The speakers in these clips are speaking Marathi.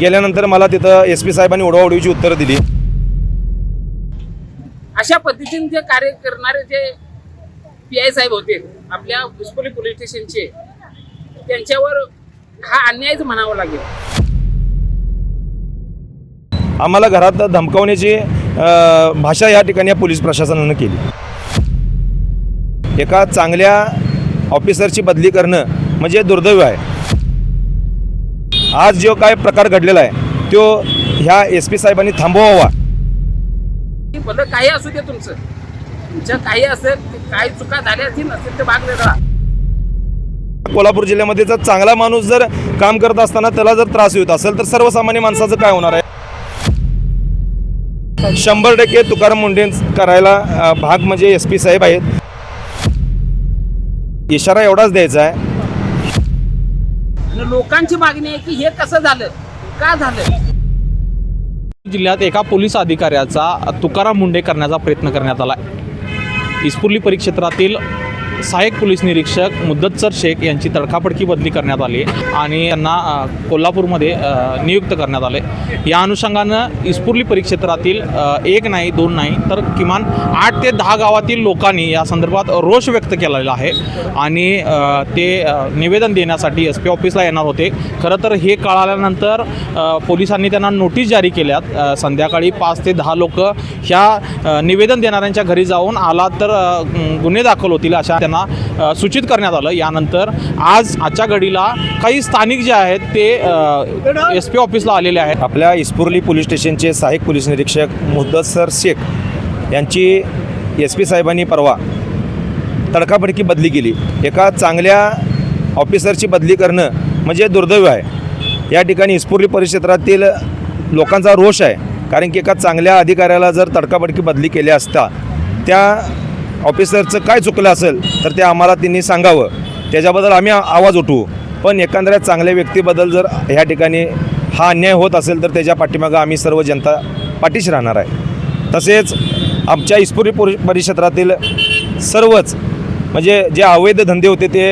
गेल्यानंतर मला तिथं एस पी साहेबांनी उडवाउडवीची उत्तरं दिली. अशा पद्धतीने जे कार्य करणारे जे पी आय साहेब होते आपल्या पुष्पली पोलीस स्टेशनचे त्यांच्यावर हा अन्यायच म्हणावा लागेल. आम्हाला घरात धमकावण्याची भाषा या ठिकाणी या पोलीस प्रशासनानं केली. एका चांगल्या ऑफिसरची बदली करणं म्हणजे दुर्दैव आहे. आज जो काय प्रकार घडलेला आहे तो ह्या एस पी साहेबांनी थांबवावा. भलं काही असू दे तुमचं. तुमच्या काही असेल ते काही चुका झाल्या असतील नसेल ते भाग वेगळा. कोल्हापूर जिल्ह्यामध्ये जर चांगला माणूस जर काम करत असताना त्याला जर त्रास होत असेल तर सर्वसामान्य माणसाचं काय होणार आहे? शंभर टक्के तुकाराम मुंडे करायला भाग म्हणजे एस पी साहेब आहेत. इशारा एवढाच द्यायचा आहे लोकांची मागणी आहे की हे कसं झालं का झालं? जिल्ह्यात एका पोलीस अधिकाऱ्याचा तुकाराम मुंडे करण्याचा प्रयत्न करण्यात आला इस्पुर्ली परिक्षेत्रातील सहाय्यक पोलीस निरीक्षक मुद्दतसर शेख यांची तडकाफडकी बदली करण्यात आली आणि त्यांना कोल्हापूरमध्ये नियुक्त करण्यात आले. या अनुषंगानं इस्पुर्ली परिक्षेत्रातील एक नाही दोन नाही तर किमान आठ ते दहा गावातील लोकांनी या संदर्भात रोष व्यक्त केलेला आहे आणि ते निवेदन देण्यासाठी एस पी ऑफिसला येणार होते. खरं तर हे कळाल्यानंतर पोलिसांनी त्यांना नोटीस जारी केल्यात. संध्याकाळी पाच ते दहा लोक ह्या निवेदन देणाऱ्यांच्या घरी जाऊन आला तर गुन्हे दाखल होतील अशा त्यांना सूचित करण्यात आलं. यानंतर आज आजच्या घडीला काही स्थानिक जे आहेत ते एस पी ऑफिसला आलेले आहेत. आपल्या इस्पुर्ली पोलीस स्टेशनचे सहाय्यक पोलीस निरीक्षक मुद्दसर शेख यांची एस पी साहेबांनी परवा तडकाफडकी बदली केली. एका चांगल्या ऑफिसरची बदली करणं म्हणजे दुर्दैव आहे. या ठिकाणी इस्पुर्ली परिक्षेत्रातील लोकांचा रोष आहे. कारण की एका चांगल्या अधिकाऱ्याला जर तडकाफडकी बदली केली असता त्या ऑफिसरचं काय चुकलं असेल तर ते आम्हाला त्यांनी सांगावं. त्याच्याबद्दल आम्ही आवाज उठवू. पण एखाद्या चांगल्या व्यक्तीबद्दल जर ह्या ठिकाणी हा अन्याय होत असेल तर त्याच्या पाठीमागं आम्ही सर्व जनता पाठीशी राहणार आहे. तसेच आमच्या इस्पुरी परिक्षेत्रातील सर्वच म्हणजे जे अवैध धंदे होते ते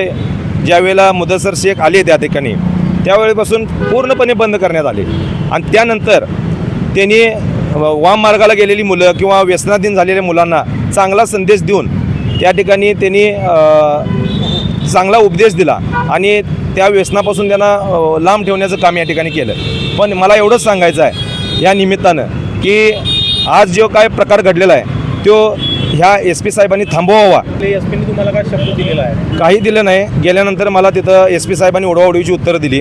ज्यावेळेला मुदसर शेख आले त्या ठिकाणी त्यावेळेपासून पूर्णपणे बंद करण्यात आले. आणि त्यानंतर त्यांनी वाम मार्गाला गेलेली मुलं किंवा व्यसनाधीन झालेल्या मुलांना चांगला संदेश देऊन त्या ठिकाणी त्यांनी चांगला उपदेश दिला आणि त्या व्यसनापासून त्यांना लांब ठेवण्याचं काम या ठिकाणी केलं. पण मला एवढंच सांगायचं आहे या निमित्तानं की आज जो काय प्रकार घडलेला आहे तो ह्या एस पी साहेबांनी थांबवावा. एस पीने तुम्हाला काय शब्द दिलेला आहे? काही दिलं नाही. गेल्यानंतर मला तिथं एस पी साहेबांनी उडवाउडवीची उत्तरं दिली.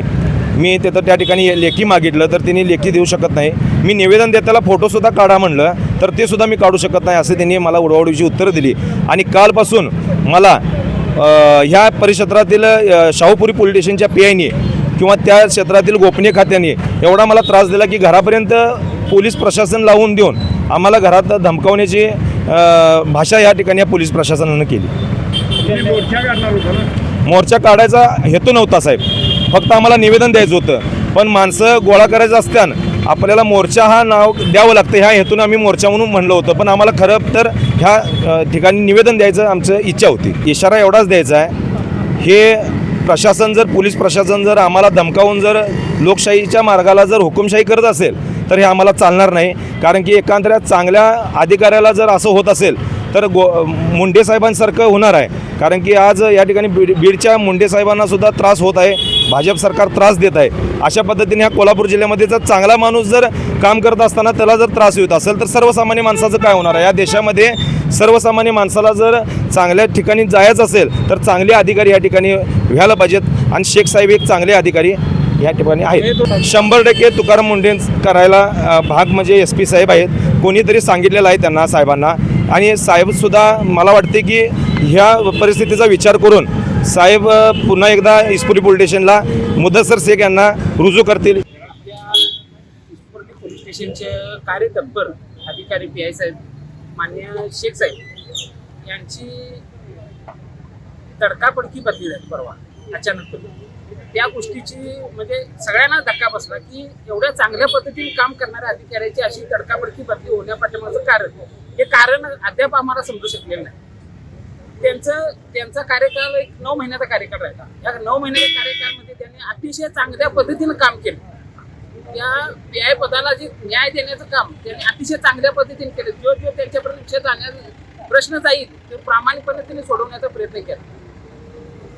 मी तिथं त्या ठिकाणी लेखी मागितलं तर त्यांनी लेखी देऊ शकत नाही. मी निवेदन देताना फोटोसुद्धा काढा म्हणलं तर ते सुद्धा मी काढू शकत नाही असं त्यांनी मला उडवाउडवीची उत्तरं दिली. आणि कालपासून मला ह्या परिक्षेत्रातील शाहूपुरी पोलीस स्टेशनच्या पी आयनी किंवा त्या क्षेत्रातील गोपनीय खात्याने एवढा मला त्रास दिला की घरापर्यंत पोलीस प्रशासन लावून देऊन आम्हाला घरात धमकावण्याची भाषा या ठिकाणी या पोलीस प्रशासनानं केली. मोर्चा काढायचा हेतू नव्हता साहेब. फक्त आम्हाला निवेदन द्यायचं होतं. पण माणसं गोळा करायचं असताना आपल्याला मोर्चा हा नाव द्यावं लागतं ह्या हेतून आम्ही मोर्चा म्हणून म्हणलं होतं. पण आम्हाला खरं तर ह्या ठिकाणी निवेदन द्यायचं आमचं इच्छा होती. इशारा एवढाच द्यायचा आहे. हे प्रशासन जर पोलीस प्रशासन जर आम्हाला धमकावून जर लोकशाहीच्या मार्गाला जर हुकुमशाही करत असेल तर हे आम्हाला चालणार नाही. कारण की एखाद्या चांगल्या अधिकाऱ्याला जर असं होत असेल तर गो मुंडे साहेबांसारखं होणार आहे. कारण की आज या ठिकाणी बीड बीडच्या मुंडे साहेबांनासुद्धा त्रास होत आहे. भाजप सरकार त्रास देत आहे. अशा पद्धतीने ह्या कोल्हापूर जिल्ह्यामध्ये जर चांगला माणूस जर काम करत असताना त्याला जर त्रास होत असेल तर सर्वसामान्य माणसाचं काय होणार आहे? या देशामध्ये सर्वसामान्य माणसाला जर चांगल्या ठिकाणी जायचं असेल तर चांगले अधिकारी या ठिकाणी व्हायला पाहिजेत. आणि शेख साहेब एक चांगले अधिकारी या ठिकाणी आहेत. शंभर टक्के तुकाराम मुंडे करायला भाग म्हणजे एस पी साहेब आहेत. कोणीतरी सांगितलेलं आहे त्यांना साहेबांना. आणि साहेबसुद्धा मला वाटते की ह्या परिस्थितीचा विचार करून साहेब पुन्हा एकदा इस्पुरी पोलीस स्टेशनला मुदसर शेख यांना रुजू करतील. आपल्या पोलीस स्टेशनचे कार्यतत्पर अधिकारी पी आय साहेब मान्य शेख साहेब यांची तडकापडकी बदली झाली परवा अचानक त्या गोष्टीची म्हणजे सगळ्यांना धक्का बसला की एवढ्या चांगल्या पद्धतीने काम करणाऱ्या अधिकाऱ्याची अशी तडकाफडकी बदली होण्यापाठीमागचं कारण हे कारण अद्याप आम्हाला समजू शकलेलं नाही. त्यांचं त्यांचा कार्यकाळ एक नऊ महिन्याचा कार्यकाळ राहिला. या नऊ महिन्याच्या कार्यकाळामध्ये त्यांनी अतिशय चांगल्या पद्धतीनं काम केलं. त्या न्याय पदाला जे न्याय देण्याचं काम त्यांनी अतिशय चांगल्या पद्धतीने केलं. जो जो त्यांच्यापर्यंत विषय जाण्या प्रश्न जाईल ते प्रामाणिकपणे त्यांनी सोडवण्याचा प्रयत्न केला.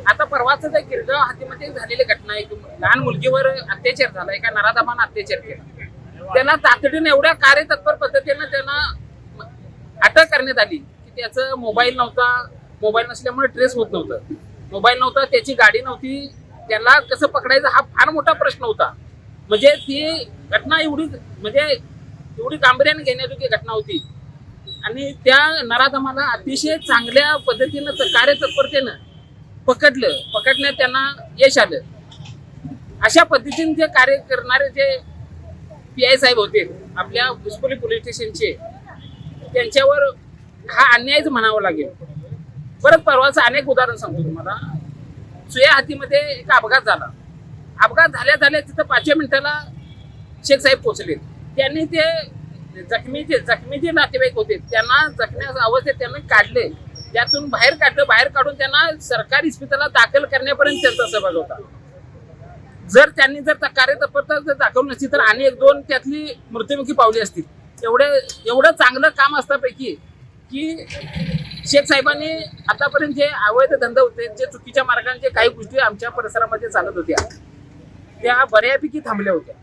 आता परवाच त्या गिरगाव हातीमध्ये झालेली घटना आहे की लहान मुलगीवर अत्याचार झाला एका नराधमानं अत्याचार केला. त्यांना तातडीने एवढ्या कार्यतत्पर पद्धतीनं त्यांना अटक करण्यात आली की त्याचं मोबाईल नव्हता मोबाईल नसल्यामुळे ट्रेस होत नव्हतं. मोबाईल नव्हता त्याची गाडी नव्हती. त्याला कसं पकडायचं हा फार मोठा प्रश्न होता. म्हणजे ती घटना एवढी म्हणजे एवढी गांभीर्याने घेण्याजोगी घटना होती. आणि त्या नराधमाला अतिशय चांगल्या पद्धतीनं कार्यतत्परतेनं पकडलं. पकडण्यात त्यांना यश आलं. अशा पद्धतीने जे कार्य करणारे जे पी आय साहेब होते आपल्या हुसपोली पोलीस स्टेशनचे त्यांच्यावर हा अन्यायच म्हणावा लागेल. परत परवाचं अनेक उदाहरण सांगतो तुम्हाला. सुया हातीमध्ये एक अपघात झाला. अपघात झाल्या झाल्या तिथं पाचव्या मिनिटाला शेख साहेब पोचले त्यांनी ते जखमी जे जखमी जे नातेवाईक होते त्यांना जखम्या अवस्थेत त्यांना काढले. त्यातून बाहेर काढलं. बाहेर काढून त्यांना सरकारी इस्पितळात दाखल करण्यापर्यंत त्यांचा सहभाग होता. जर त्यांनी जर कार्यतत्परता जर दाखवली नसती तर आणि एक दोन त्यातली मृत्युमुखी पावली असतील. एवढे एवढं चांगलं काम असतापैकी की शेख साहेबांनी आतापर्यंत जे अवैध धंदा होते जे चुकीच्या मार्गाने जे काही गोष्टी आमच्या परिसरामध्ये चालत होत्या त्या बऱ्यापैकी थांबल्या होत्या.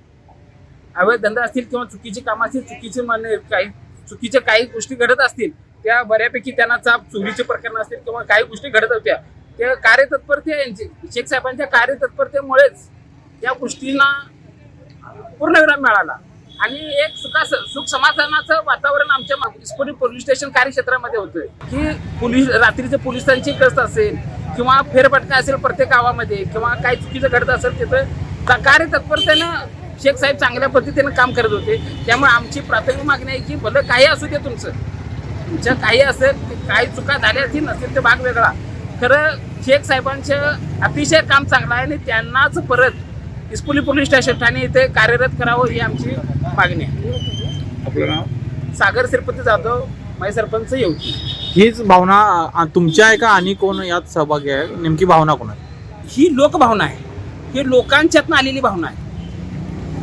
अवैध धंदा असतील किंवा चुकीची कामं असतील चुकीचे मान्य काही चुकीच्या काही गोष्टी घडत असतील त्या बऱ्यापैकी त्यांना चाप चोरीचे प्रकरण असतील किंवा काही गोष्टी घडत होत्या त्या कार्यतत्परते यांची शेख साहेबांच्या कार्यतत्परतेमुळेच त्या गोष्टींना पूर्णविराम मिळाला. आणि एक सुखा सुख समाधानाचं वातावरण आमच्या इस्पोली पोलीस स्टेशन कार्यक्षेत्रामध्ये होतं की पोलीस रात्रीचे पोलिसांची गस्त असेल किंवा फेरफटका असेल प्रत्येक गावामध्ये किंवा काही चुकीचं घडत असेल तिथं त्या कार्यतत्परतेनं शेख साहेब चांगल्या पद्धतीनं काम करत होते. त्यामुळे आमची प्राथमिक मागणी आहे की भलं काही असू दे तुमचं. तुमच्या काही असेल काही चुका झाल्या असतील नसेल ते भाग वेगळा. खरं शेख साहेबांचं अतिशय काम चांगलं आहे आणि त्यांनाच परत इस्पोली पोलीस स्टेशन ठाणे इथे कार्यरत करावं ही आमची मागणी आहे. आपलं नाव? सागर श्रीपती जाधव माजी सरपंच येवती. हीच भावना तुमच्या आहे का आणि कोण यात सहभागी आहे? नेमकी भावना कोण आहे? ही लोकभावना आहे. ही लोकांच्यातनं आलेली भावना आहे.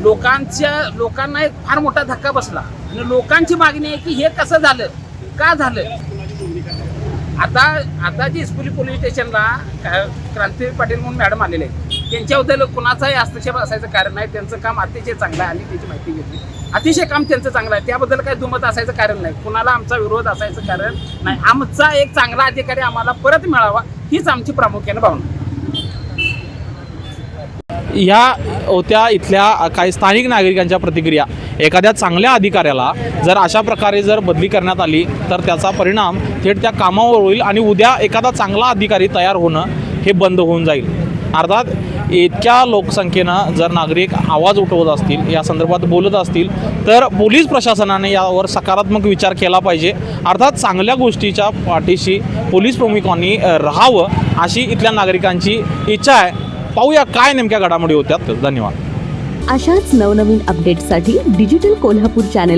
लोकांच्या लोकांना एक फार मोठा धक्का बसला. आणि लोकांची मागणी आहे की हे कसं झालं का झालं आता आता जी इस्पुली पोलीस स्टेशनला का- क्रांती पाटील म्हणून मॅडम आलेले आहेत त्यांच्याबद्दल कुणाचाही हस्तक्षेप असायचं कारण नाही. त्यांचं काम अतिशय चांगलं आहे आणि त्याची माहिती घेतली. अतिशय काम त्यांचं चांगलं आहे. त्याबद्दल काही दुमत असायचं कारण नाही. कुणाला आमचा विरोध असायचं कारण नाही. आमचा एक चांगला अधिकारी आम्हाला परत मिळावा हीच आमची प्रामुख्याने भावना. या होत्या इथल्या काही स्थानिक नागरिकांच्या प्रतिक्रिया. एखाद्या चांगल्या अधिकाऱ्याला जर अशा प्रकारे जर बदली करण्यात आली तर त्याचा परिणाम थेट त्या कामावर होईल आणि उद्या एखादा चांगला अधिकारी तयार होणं हे बंद होऊन जाईल. अर्थात इतक्या लोकसंख्येनं जर नागरिक आवाज उठवत असतील या संदर्भात बोलत असतील तर पोलीस प्रशासनाने यावर सकारात्मक विचार केला पाहिजे. अर्थात चांगल्या गोष्टीच्या पाठीशी पोलीस प्रमुखांनी राहावं अशी इथल्या नागरिकांची इच्छा आहे. पाहूया काय नेमक्या घडामोडी होत्यात. धन्यवाद. अशाच नवनवीन अपडेटसाठी डिजिटल कोल्हापूर चॅनेल